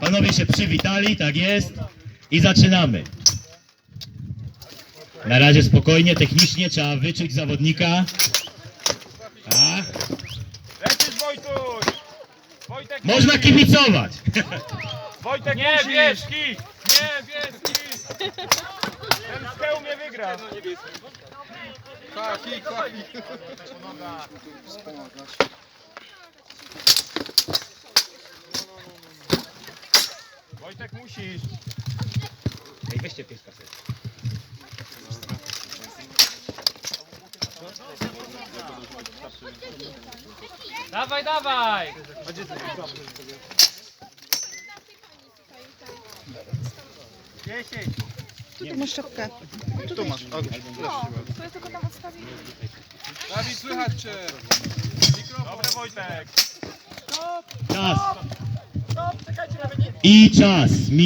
Panowie się przywitali, tak jest. I zaczynamy. Na razie spokojnie, technicznie trzeba wyczuć zawodnika. Tak. Lecisz Wojtuś! Wojtek Można kibicować. Wojtek nie. Bierzki! Nie, bierzki! Ten z hełm mnie wygra. Kaki, kaki. Wojtek musisz. Ej, weźcie pieska sobie. Dawaj, dawaj! Tutaj masz szopkę. Tu masz, Aguś. Dawid, słychać cię. Dobry Wojtek. Czas. I czas.